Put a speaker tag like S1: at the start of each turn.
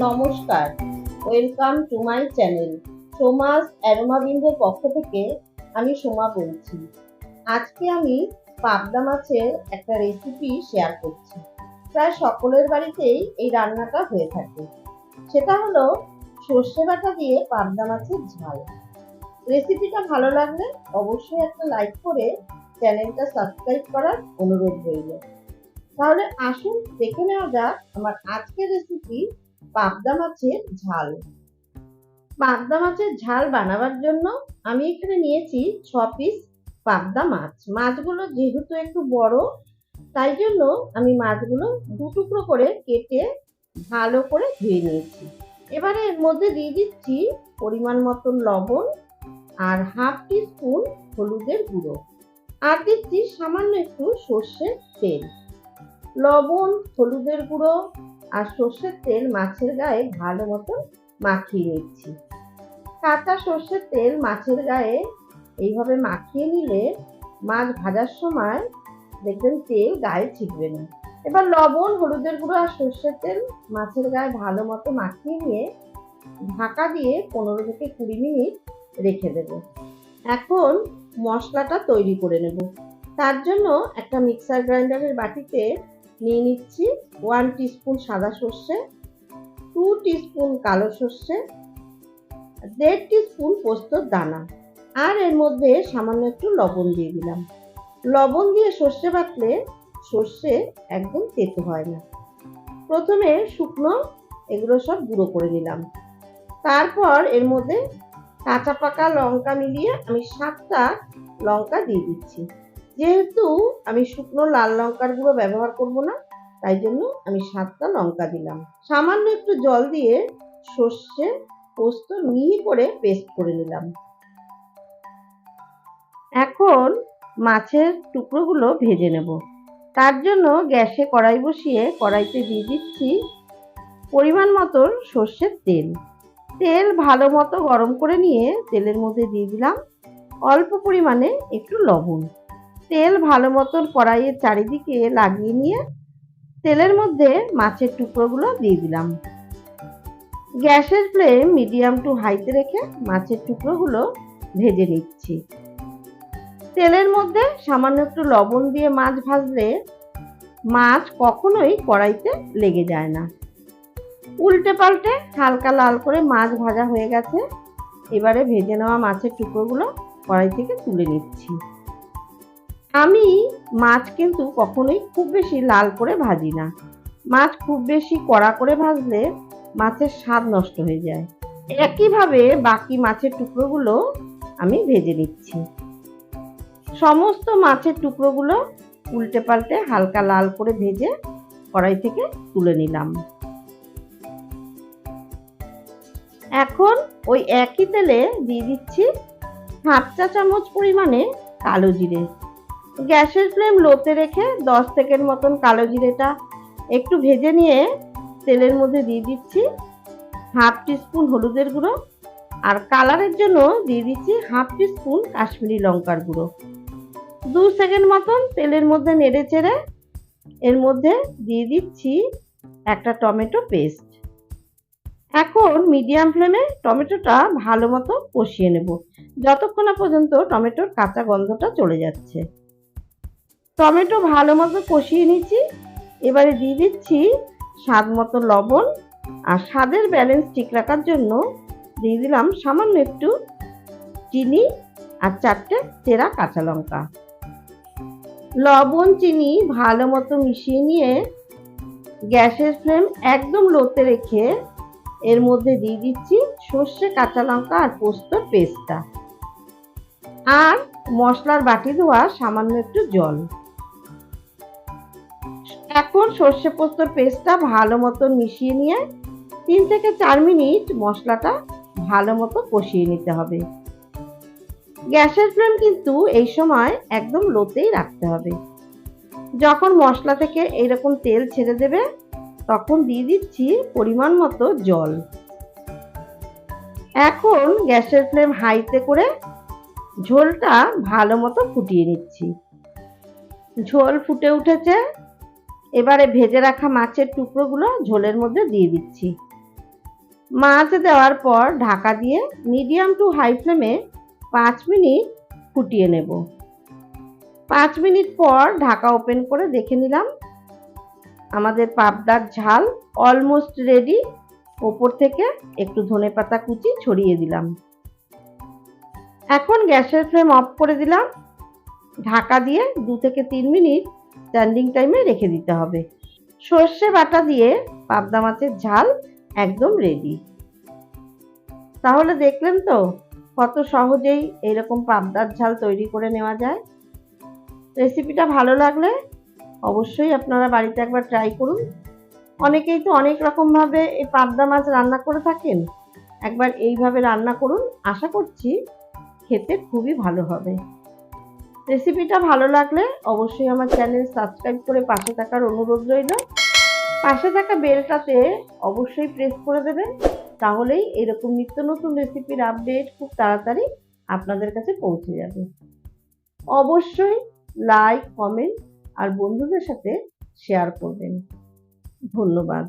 S1: নমস্কার। Welcome to my channel সোমাস অ্যারোমাবিন্দের পক্ষ থেকে আমি সোমা বলছি। আজকে আমি পাবদা মাছের একটা রেসিপি শেয়ার করছি। প্রায় সকলের বাড়িতেই এই রান্নাটা হয়ে থাকে। সেটা হলো সর্ষে বাটা দিয়ে পাবদা মাছের ঝাল। রেসিপিটা ভালো লাগলে অবশ্যই একটা লাইক করে চ্যানেলটা সাবস্ক্রাইব করার অনুরোধ রইল। তাহলে আসুন দেখে নেওয়া যাক আমার আজকের রেসিপি পাবদা মাছের ঝাল। পাবদা মাছের ঝাল বানাবার জন্য আমি এখানে নিয়েছি ছ পিস পাবদা মাছ। মাছগুলো যেহেতু একটু বড়, তাই জন্য আমি মাছগুলো দু টুকরো করে কেটে ভালো করে ধুয়ে নিয়েছি। এবারে এর মধ্যে দিয়ে দিচ্ছি পরিমাণ মতন লবণ আর হাফ টি স্পুন হলুদের গুঁড়ো। আর দিচ্ছি সামান্য একটু সর্ষের তেল। লবণ, হলুদের গুঁড়ো সর্ষের তেল মাছের গায়ে ভালো মতো মাখিয়ে নিচ্ছি। কাঁচা সর্ষের তেল মাছের গায়ে এইভাবে মাখিয়ে নিলে মাছ ভাজার সময় দেখবেন তেল গায়ে ছিটবে না। এবার লবণ, হলুদের গুঁড়ো আর সর্ষের তেল মাছের গায়ে ভালো মতো মাখিয়ে নিয়ে ঢাকা দিয়ে পনেরো থেকে কুড়ি মিনিট রেখে দেব। এখন মশলাটা তৈরি করে নেব। তার জন্য একটা মিক্সার গ্রাইন্ডারের বাটিতে নিয়ে নিচ্ছি ওয়ান টিস্পুন সাদা সর্ষে টু টিস্পুন কালো সর্ষে, দেড় টিস্পুন পোস্তর দানা। আর এর মধ্যে সামান্য একটু লবণ দিয়ে দিলাম। লবণ দিয়ে সর্ষে বাটলে সর্ষে একদম তেতো হয় না। প্রথমে শুকনো এগুলো সব গুঁড়ো করে নিলাম। তারপর এর মধ্যে কাঁচা পাকা লঙ্কা মিলিয়ে আমি সাতটা লঙ্কা দিয়ে দিচ্ছি। যেহেতু আমি শুকনো লাল লঙ্কার গুঁড়ো ব্যবহার করব না, তাই জন্য আমি সাতটা লঙ্কা দিলাম। সামান্য একটু জল দিয়ে সর্ষে পোস্ত মিহি করে পেস্ট করে নিলাম। এখন মাছের টুকরোগুলো ভেজে নেব। তার জন্য গ্যাসে কড়াই বসিয়ে কড়াইতে দিয়ে দিচ্ছি পরিমাণ মতো সর্ষের তেল। তেল ভালো মতো গরম করে নিয়ে তেলের মধ্যে দিয়ে দিলাম। অল্প পরিমাণে একটু লবণ। তেল ভালো মতন কড়াইয়ের চারিদিকে লাগিয়ে নিয়ে তেলের মধ্যে মাছের টুকরোগুলো দিয়ে দিলাম। গ্যাসের ফ্লেম মিডিয়াম টু হাইতে রেখে মাছের টুকরোগুলো ভেজে নিচ্ছি। তেলের মধ্যে সামান্য একটু লবণ দিয়ে মাছ ভাজলে মাছ কখনোই কড়াইতে লেগে যায় না। উল্টে পাল্টে হালকা লাল করে মাছ ভাজা হয়ে গেছে। এবারে ভেজে নেওয়া মাছের টুকরোগুলো কড়াই থেকে তুলে নিচ্ছি। আমি মাছ কিন্তু কখনোই খুব বেশি লাল করে ভাজি না। মাছ খুব বেশি কড়া করে ভাজলে মাছের স্বাদ নষ্ট হয়ে যায়। একইভাবে বাকি মাছের টুকরোগুলো আমি ভেজে নিচ্ছি। সমস্ত মাছের টুকরোগুলো উল্টে পাল্টে হালকা লাল করে ভেজে কড়াই থেকে তুলে নিলাম। এখন ওই একই তেলে দিয়ে দিচ্ছি হাফ চা চামচ পরিমাণে কালো জিরে। গ্যাসের ফ্লেম লোতে রেখে দশ সেকেন্ড মতন কালো জিরেটা একটু ভেজে নিয়ে তেলের মধ্যে দিয়ে দিচ্ছি হাফ টিস্পুন হলুদের গুঁড়ো আর কালারের জন্য দিয়ে দিচ্ছি হাফ টিস্পুন কাশ্মীরি লঙ্কার গুঁড়ো। দু সেকেন্ড মতন তেলের মধ্যে নেড়ে চেড়ে এর মধ্যে দিয়ে দিচ্ছি একটা টমেটো পেস্ট। এখন মিডিয়াম ফ্লেমে টমেটোটা ভালো মতো কষিয়ে নেব। যতক্ষণ পর্যন্ত টমেটোর কাঁচা গন্ধটা চলে যাচ্ছে। টমেটো ভালো মতো কষিয়ে নিচ্ছি এবারে দিয়ে দিচ্ছি স্বাদ মতো লবণ আর স্বাদের ব্যালেন্স ঠিক রাখার জন্য দিয়ে দিলাম সামান্য একটু চিনি আর চারটে চেরা কাঁচা লঙ্কা। লবণ, চিনি ভালো মতো মিশিয়ে নিয়ে গ্যাসের ফ্লেম একদম লোতে রেখে এর মধ্যে দিয়ে দিচ্ছি সর্ষে, কাঁচা লঙ্কা আর পোস্তর পেস্টটা আর মশলার বাটি ধোয়া সামান্য একটু জল। এখন সর্ষে পোস্তর পেস্টটা ভালো মতো মিশিয়ে নিয়ে তিন থেকে চার মিনিট মশলাটা ভালো মতো কষিয়ে নিতে হবে। গ্যাসের ফ্লেম কিন্তু এই সময় একদম লোতেই রাখতে হবে। যখন মশলা থেকে এইরকম তেল ছেড়ে দেবে, তখন দিয়ে দিচ্ছি পরিমাণ মতো জল। এখন গ্যাসের ফ্লেম হাইতে করে ঝোলটা ভালো মতো ফুটিয়ে নিচ্ছি। ঝোল ফুটে উঠেছে এবারে ভেজে রাখা মাছের টুকরোগুলো ঝোলের মধ্যে দিয়ে দিচ্ছি। মাছ দেওয়ার পর ঢাকা দিয়ে মিডিয়াম টু হাই ফ্লেমে পাঁচ মিনিট ফুটিয়ে নেব। পাঁচ মিনিট পর ঢাকা ওপেন করে দেখে নিলাম আমাদের পাবদার ঝাল অলমোস্ট রেডি। ওপর থেকে একটু ধনেপাতা কুচি ছড়িয়ে দিলাম। এখন গ্যাসের ফ্লেম অফ করে দিলাম। ঢাকা দিয়ে দু থেকে তিন মিনিট স্ট্যান্ডিং টাইমে রেখে দিতে হবে। সর্ষে বাটা দিয়ে পাবদা মাছের ঝাল একদম রেডি তাহলে দেখলেন তো কত সহজেই এরকম পাবদার ঝাল তৈরি করে নেওয়া যায়। রেসিপিটা ভালো লাগলে অবশ্যই আপনারা বাড়িতে একবার ট্রাই করুন। অনেকেই তো অনেক রকমভাবে এই পাবদা মাছ রান্না করে থাকেন। একবার এইভাবে রান্না করুন, আশা করছি খেতে খুবই ভালো হবে। রেসিপিটা ভালো লাগলে অবশ্যই আমার চ্যানেল সাবস্ক্রাইব করে পাশে থাকার অনুরোধ রইল। পাশে থাকা বেলটাতে অবশ্যই প্রেস করে দেবেন, তাহলেই এরকম নিত্য নতুন রেসিপির আপডেট খুব তাড়াতাড়ি আপনাদের কাছে পৌঁছে যাবে। অবশ্যই লাইক কমেন্ট আর বন্ধুদের সাথে শেয়ার করবেন। ধন্যবাদ।